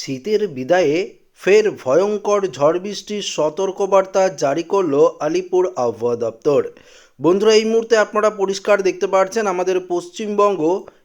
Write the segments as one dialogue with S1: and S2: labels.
S1: শীতের বিদায়ে ফের ভয়ঙ্কর ঝড় বৃষ্টির সতর্কবার্তা জারি করল আলিপুর আবহাওয়া দপ্তর। বন্ধুরা, এই মুহূর্তে আপনারা পরিষ্কার দেখতে পাচ্ছেন আমাদের পশ্চিমবঙ্গ,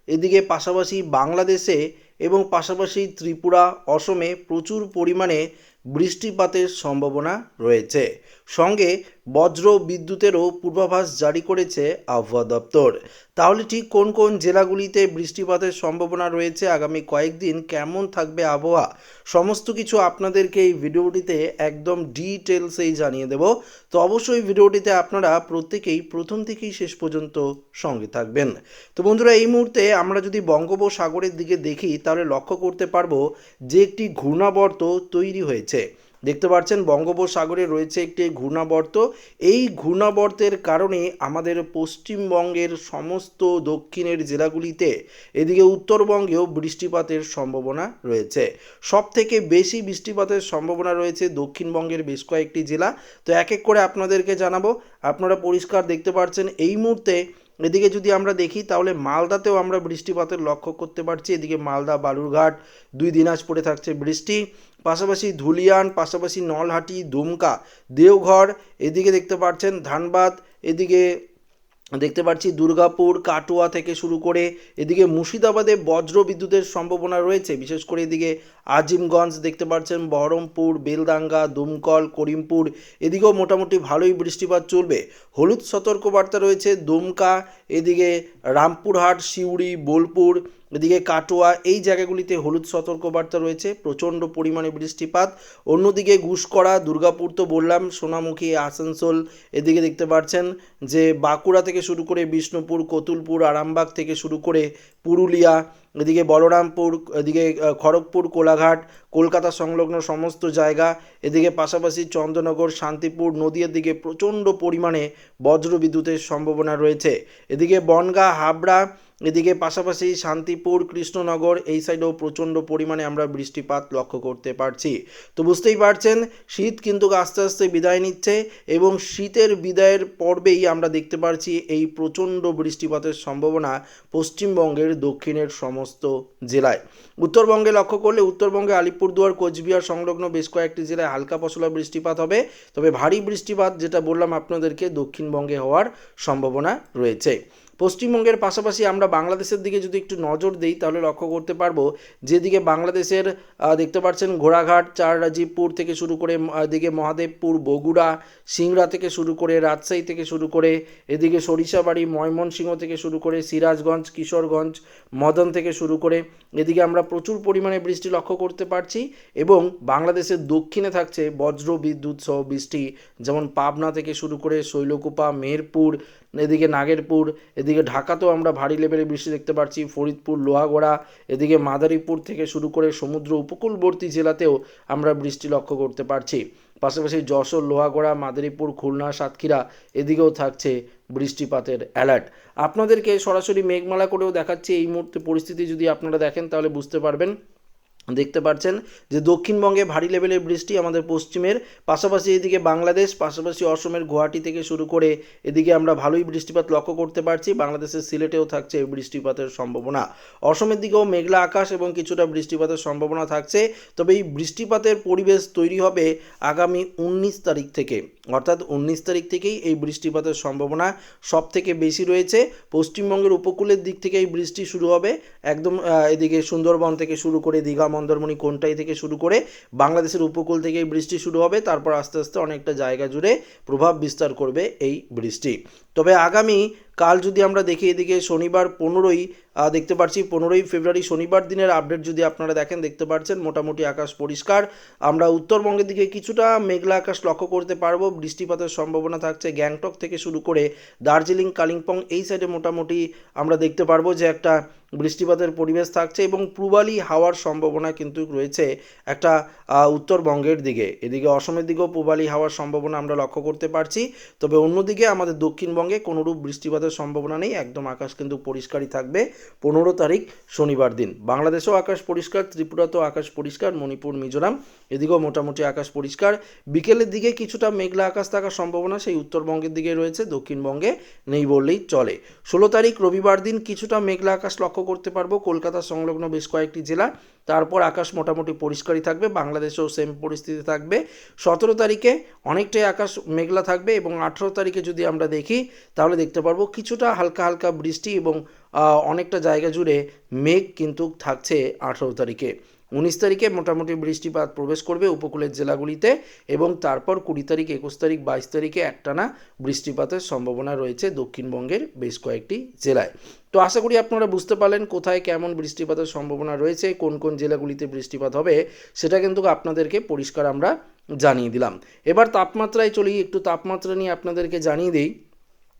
S1: এদিকে পাশাপাশি বাংলাদেশে এবং পাশাপাশি ত্রিপুরা, অসমে প্রচুর পরিমাণে বৃষ্টিপাতের সম্ভাবনা রয়েছে। সঙ্গে বজ্র বিদ্যুতেরও পূর্বাভাস জারি করেছে আবহাওয়া দপ্তর। তাহলে ঠিক কোন কোন জেলাগুলিতে বৃষ্টিপাতের সম্ভাবনা রয়েছে আগামী কয়েকদিন? কেমন থাকবে আবহাওয়া? সমস্ত কিছু আপনাদেরকে এই ভিডিওটিতে একদম ডিটেলসেই জানিয়ে দেব। তো অবশ্যই ভিডিওটিতে আপনারা প্রত্যেকেই প্রথম থেকেই শেষ পর্যন্ত সঙ্গে থাকবেন। তো বন্ধুরা, এই মুহূর্তে আমরা যদি বঙ্গোপসাগরের দিকে দেখি, তাহলে লক্ষ্য করতে পারব যে একটি ঘূর্ণাবর্ত তৈরি হয়েছে। দেখতে পাচ্ছেন বঙ্গোপসাগরে রয়েছে একটি ঘূর্ণাবর্ত। এই ঘূর্ণাবর্তের কারণে আমাদের পশ্চিমবঙ্গের সমস্ত দক্ষিণের জেলাগুলিতে, এদিকে উত্তরবঙ্গেও বৃষ্টিপাতের সম্ভাবনা রয়েছে। সব থেকে বেশি বৃষ্টিপাতের সম্ভাবনা রয়েছে দক্ষিণবঙ্গের বেশ কয়েকটি জেলা। তো এক এক করে আপনাদেরকে জানাব। আপনারা পরিষ্কার দেখতে পাচ্ছেন এই মুহূর্তে এদিকে যদি আমরা দেখি, তাহলে মালদাতেও আমরা বৃষ্টিপাতের লক্ষ্য করতে পারছি। এদিকে মালদা, বালুরঘাট, দুই দিনাজপুরে থাকছে বৃষ্টি। পাশাপাশি ধুলিয়ান, পাশাপাশি নলহাটি, দুমকা, দেওঘর, এদিকে দেখতে পাচ্ছেন ধানবাদ, এদিকে দেখতে পাচ্ছি দুর্গাপুর, কাটোয়া থেকে শুরু করে এদিকে মুর্শিদাবাদে বজ্র বিদ্যুতের সম্ভাবনা রয়েছে। বিশেষ করে এদিকে আজিমগঞ্জ দেখতে পাচ্ছেন, বহরমপুর বেলদাঙ্গা দুমকল, করিমপুর, এদিকেও মোটামুটি ভালোই বৃষ্টিপাত চলবে। হলুদ সতর্কবার্তা রয়েছে দুমকা, এদিকে রামপুরহাট, সিউড়ি, বোলপুর এদিকে কাটোয়া, এই জায়গাগুলিতে হলুদ সতর্কবার্তা রয়েছে, প্রচণ্ড পরিমাণে বৃষ্টিপাত। অন্যদিকে ঘুষকরা দুর্গাপুর তো বললাম, সোনামুখী, আসানসোল, এদিকে দেখতে পাচ্ছেন যে বাঁকুড়া থেকে শুরু করে বিষ্ণুপুর, কতুলপুর, আরামবাগ থেকে শুরু করে পুরুলিয়া, এদিকে বলরামপুর, এদিকে খড়গপুর, কোলাঘাট, কলকাতা সংলগ্ন সমস্ত জায়গা, এদিকে পাশাপাশি চন্দ্রনগর, শান্তিপুর, নদীর দিকে প্রচণ্ড পরিমাণে বজ্র বিদ্যুতের সম্ভাবনা রয়েছে। এদিকে বনগাঁ, হাবড়া এদিকে পাশাপাশি শান্তিপুর, কৃষ্ণনগর এই সাইডেও প্রচণ্ড পরিমাণে আমরা বৃষ্টিপাত লক্ষ্য করতে পারছি। তো বুঝতেই পারছেন, শীত কিন্তু আস্তে আস্তে বিদায় নিচ্ছে এবং শীতের বিদায়ের পর্বেই আমরা দেখতে পারছি এই প্রচণ্ড বৃষ্টিপাতের সম্ভাবনা পশ্চিমবঙ্গের দক্ষিণের সমস্ত জেলায়। উত্তরবঙ্গে লক্ষ্য করলে উত্তরবঙ্গে আলিপুরদুয়ার, কোচবিহার সংলগ্ন বেশ কয়েকটি জেলায় হালকা পশলা বৃষ্টিপাত হবে। তবে ভারী বৃষ্টিপাত, যেটা বললাম আপনাদেরকে, দক্ষিণবঙ্গে হওয়ার সম্ভাবনা রয়েছে। পশ্চিমবঙ্গের পাশাপাশি আমরা বাংলাদেশের দিকে যদি একটু নজর দিই, তাহলে লক্ষ্য করতে পারব যেদিকে বাংলাদেশের দেখতে পাচ্ছেন ঘোড়াঘাট চার রাজীবপুর থেকে শুরু করে এদিকে মহাদেবপুর, বগুড়া, সিংড়া থেকে শুরু করে, রাজশাহী থেকে শুরু করে, এদিকে সরিষাবাড়ি, ময়মনসিংহ থেকে শুরু করে, সিরাজগঞ্জ, কিশোরগঞ্জ, মদন থেকে শুরু করে, এদিকে আমরা প্রচুর পরিমাণে বৃষ্টি লক্ষ্য করতে পারছি এবং বাংলাদেশের দক্ষিণে থাকছে বজ্র বিদ্যুৎ সহ বৃষ্টি, যেমন পাবনা থেকে শুরু করে শৈলকুপা, মেহেরপুর, এদিকে নাগেরপুর এদিকে ঢাকাতেও আমরা ভারী লেভেলের বৃষ্টি দেখতে পাচ্ছি। ফরিদপুর, লোহাগড়া, এদিকে মাদারীপুর থেকে শুরু করে সমুদ্র উপকূলবর্তী জেলাতেও আমরা বৃষ্টি লক্ষ্য করতে পারছি। পাশাপাশি যশোর, লোহাগড়া, মাদারীপুর, খুলনা, সাতক্ষীরা এদিকেও থাকছে বৃষ্টিপাতের অ্যালার্ট। আপনাদেরকে সরাসরি মেঘমালা করেও দেখাচ্ছি। এই মুহূর্তে পরিস্থিতি যদি আপনারা দেখেন তাহলে বুঝতে পারবেন। দেখতে পাচ্ছেন যে দক্ষিণবঙ্গে ভারী লেভেলের বৃষ্টি আমাদের পশ্চিমের, পাশাপাশি এদিকে বাংলাদেশ, পাশাপাশি অসমের গুয়াহাটি থেকে শুরু করে এদিকে আমরা ভালোই বৃষ্টিপাত লক্ষ্য করতে পারছি। বাংলাদেশের সিলেটেও থাকছে এই বৃষ্টিপাতের সম্ভাবনা। অসমের দিকেও মেঘলা আকাশ এবং কিছুটা বৃষ্টিপাতের সম্ভাবনা থাকছে। তবে এই বৃষ্টিপাতের পরিবেশ তৈরি হবে আগামী উনিশ তারিখ থেকে। অর্থাৎ উনিশ তারিখ থেকেই এই বৃষ্টিপাতের সম্ভাবনা সব থেকে বেশি রয়েছে। পশ্চিমবঙ্গের উপকূলের দিক থেকে এই বৃষ্টি শুরু হবে। একদম এদিকে সুন্দরবন থেকে শুরু করে দীঘা মন্দারমণি কোনটাই থেকে শুরু করে বাংলাদেশের উপকূল থেকে বৃষ্টি শুরু হবে, তারপর আস্তে আস্তে অনেকটা জায়গা জুড়ে প্রভাব বিস্তার করবে এই বৃষ্টি। তবে আগামী কাল যদি আমরা দেখি, এদিকে শনিবার পনেরোই দেখতে পাচ্ছি পনেরোই ফেব্রুয়ারি শনিবার দিনের আপডেট যদি আপনারা দেখেন, দেখতে পাচ্ছেন মোটামুটি আকাশ পরিষ্কার। আমরা উত্তরবঙ্গের দিকে কিছুটা মেঘলা আকাশ লক্ষ্য করতে পারব, বৃষ্টিপাতের সম্ভাবনা থাকছে গ্যাংটক থেকে শুরু করে দার্জিলিং, কালিম্পং, এই সাইডে মোটামুটি আমরা দেখতে পারব যে একটা বৃষ্টিপাতের পরিবেশ থাকছে এবং পূবালি হাওয়ার সম্ভাবনা কিন্তু রয়েছে একটা উত্তরবঙ্গের দিকে। এদিকে অসমের দিকেও পূবালি হাওয়ার সম্ভাবনা আমরা লক্ষ্য করতে পারছি। তবে অন্যদিকে আমাদের দক্ষিণবঙ্গে কোনোরূপ বৃষ্টিপাতের সম্ভাবনা নেই। একদম আকাশ কিন্তু পরিষ্কারই থাকবে। পনেরো তারিখ শনিবার দিন। বাংলাদেশেও আকাশ পরিষ্কার, ত্রিপুরাতেও আকাশ পরিষ্কার, মণিপুর, মিজোরাম, এদিকেও মোটামুটি আকাশ পরিষ্কার। বিকেলের দিকে কিছুটা মেঘলা আকাশ থাকার সম্ভাবনা সেই উত্তরবঙ্গের দিকে রয়েছে, দক্ষিণবঙ্গে নেই বললেই চলে। ষোলো তারিখ রবিবার দিন কিছুটা মেঘলা আকাশ লক্ষ্য করতে পারব। কলকাতা সংলগ্ন বেশ কয়েকটি জেলা, তারপর আকাশ মোটামুটি পরিষ্কারই থাকবে। বাংলাদেশেও সেম পরিস্থিতি থাকবে। সতেরো তারিখে অনেকটাই আকাশ মেঘলা থাকবে এবং আঠেরো তারিখে যদি আমরা দেখি তাহলে দেখতে পারব কিছুটা হালকা হালকা বৃষ্টি এবং অনেকটা জায়গা জুড়ে মেঘ কিন্তু থাকছে আঠেরো তারিখে। উনিশ তারিখে মোটামুটি বৃষ্টিপাত প্রবেশ করবে উপকূলের জেলাগুলিতে এবং তারপর কুড়ি তারিখ, একুশ তারিখ, বাইশ তারিখে একটানা বৃষ্টিপাতের সম্ভাবনা রয়েছে দক্ষিণবঙ্গের বেশ কয়েকটি জেলায়। তো আশা করি আপনারা বুঝতে পারলেন কোথায় কেমন বৃষ্টিপাতের সম্ভাবনা রয়েছে, কোন কোন জেলাগুলিতে বৃষ্টিপাত হবে, সেটা কিন্তু আপনাদেরকে পরিষ্কার আমরা জানিয়ে দিলাম। এবার তাপমাত্রায় চলি, একটু তাপমাত্রা নিয়ে আপনাদেরকে জানিয়ে দিই।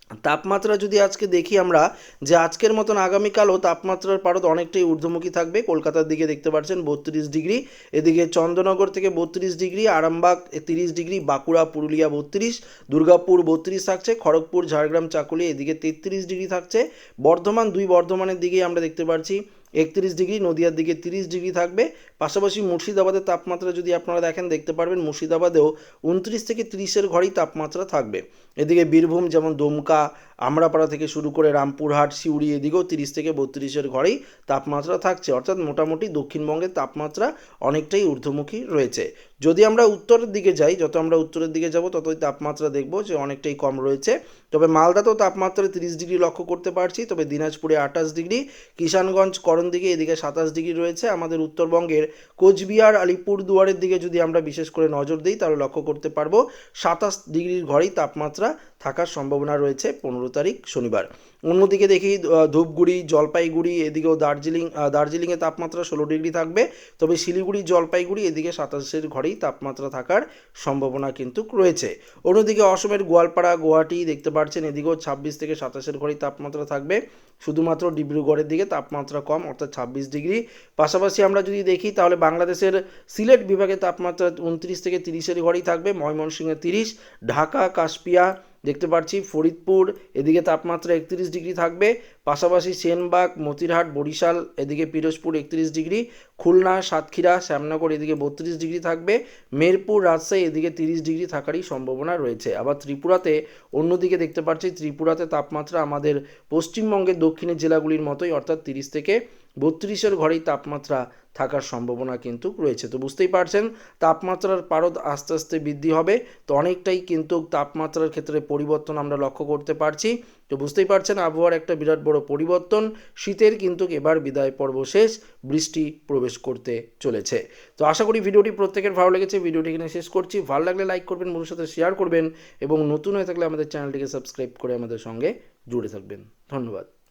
S1: তাপমাত্রা যদি আজকে দেখি আমরা যে আজকের মতন আগামীকালও তাপমাত্রার পারদ অনেকটাই ঊর্ধ্বমুখী থাকবে। কলকাতার দিকে দেখতে পাচ্ছেন বত্রিশ ডিগ্রি, এদিকে চন্দ্রনগর থেকে বত্রিশ ডিগ্রি, আরামবাগ তিরিশ ডিগ্রি, বাঁকুড়া, পুরুলিয়া বত্রিশ, দুর্গাপুর বত্রিশ থাকছে, খড়গপুর, ঝাড়গ্রাম চাকুলি এদিকে তেত্রিশ ডিগ্রি থাকছে। বর্ধমান, দুই বর্ধমানের দিকেই আমরা দেখতে পাচ্ছি। একত্রিশ ডিগ্রি, নদিয়ার দিকে তিরিশ ডিগ্রি থাকবে। পাশাপাশি মুর্শিদাবাদের তাপমাত্রা যদি আপনারা দেখেন, দেখতে পারবেন মুর্শিদাবাদেও উনত্রিশ থেকে তিরিশের ঘরেই তাপমাত্রা থাকবে। এদিকে বীরভূম, যেমন দমকা আমরাপাড়া থেকে শুরু করে রামপুরহাট, সিউড়ি এদিকেও তিরিশ থেকে বত্রিশের ঘরেই তাপমাত্রা থাকছে। অর্থাৎ মোটামুটি দক্ষিণবঙ্গের তাপমাত্রা অনেকটাই ঊর্ধ্বমুখী রয়েছে। যদি আমরা উত্তরের দিকে যাই, যত আমরা উত্তরের দিকে যাব, ততই তাপমাত্রা দেখব যে অনেকটাই কম রয়েছে। তবে মালদাতেও তাপমাত্রা তিরিশ ডিগ্রি লক্ষ্য করতে পারছি। তবে দিনাজপুরে আঠাশ ডিগ্রি, কিষানগঞ্জ করণ দিকে এদিকে সাতাশ ডিগ্রি রয়েছে। আমাদের উত্তরবঙ্গের কোচবিহার আলিপুর দুয়ারের দিকে যদি আমরা বিশেষ করে নজর দিই, তাহলে লক্ষ্য করতে পারব সাতাশ ডিগ্রির ঘরেই তাপমাত্রা থাকার সম্ভাবনা রয়েছে পনেরো তারিখ শনিবার। অন্যদিকে দেখি ধূপগুড়ি, জলপাইগুড়ি, এদিকেও দার্জিলিং দার্জিলিংয়ে তাপমাত্রা ষোলো ডিগ্রি থাকবে। তবে শিলিগুড়ি, জলপাইগুড়ি, এদিকে সাতাশের ঘরেই তাপমাত্রা থাকার সম্ভাবনা কিন্তু রয়েছে। অন্যদিকে অসমের গোয়ালপাড়া, গুয়াহাটি দেখতে পাচ্ছেন, এদিকেও ছাব্বিশ থেকে সাতাশের ঘরেই তাপমাত্রা থাকবে। শুধুমাত্র ডিব্রুগড়ের দিকে তাপমাত্রা কম, অর্থাৎ ছাব্বিশ ডিগ্রি। পাশাপাশি আমরা যদি দেখি, তাহলে বাংলাদেশের সিলেট বিভাগে তাপমাত্রা উনত্রিশ থেকে তিরিশের ঘরেই থাকবে, ময়মনসিংহে তিরিশ, ঢাকা, কাশপিয়া দেখতে পাচ্ছি ফরিদপুর, এদিকে তাপমাত্রা একত্রিশ ডিগ্রি থাকবে, পাশাপাশি সেনবাগ, মতিরহাট, বরিশাল, এদিকে পিরোজপুর একত্রিশ ডিগ্রি, খুলনা, সাতক্ষীরা, শ্যামনগর এদিকে বত্রিশ ডিগ্রি থাকবে, মেরপুর, রাজশাহী এদিকে তিরিশ ডিগ্রি থাকারই সম্ভাবনা রয়েছে। আবার ত্রিপুরাতে অন্যদিকে দেখতে পাচ্ছি ত্রিপুরাতে তাপমাত্রা আমাদের পশ্চিমবঙ্গের দক্ষিণের জেলাগুলির মতোই, অর্থাৎ তিরিশ থেকে বত্রিশের ঘরেই তাপমাত্রা থাকার সম্ভাবনা কিন্তু রয়েছে। তো বুঝতেই পারছেন, তাপমাত্রার পারদ আস্তে আস্তে বৃদ্ধি হবে, তো অনেকটাই কিন্তু তাপমাত্রার ক্ষেত্রে পরিবর্তন আমরা লক্ষ্য করতে পারছি। তো বুঝতেই পারছেন, আবহাওয়ার একটা বিরাট বড় পরিবর্তন, শীতের কিন্তু এবার বিদায় পর্ব শেষ, বৃষ্টি প্রবেশ করতে চলেছে। তো আশা করি ভিডিওটি প্রত্যেকের ভালো লেগেছে, ভিডিওটি এখানে শেষ করছি। ভালো লাগলে লাইক করবেন বন্ধুর সাথে শেয়ার করবেন এবং নতুন হয়ে থাকলে আমাদের চ্যানেলটিকে সাবস্ক্রাইব করে আমাদের সঙ্গে জুড়ে থাকবেন। ধন্যবাদ।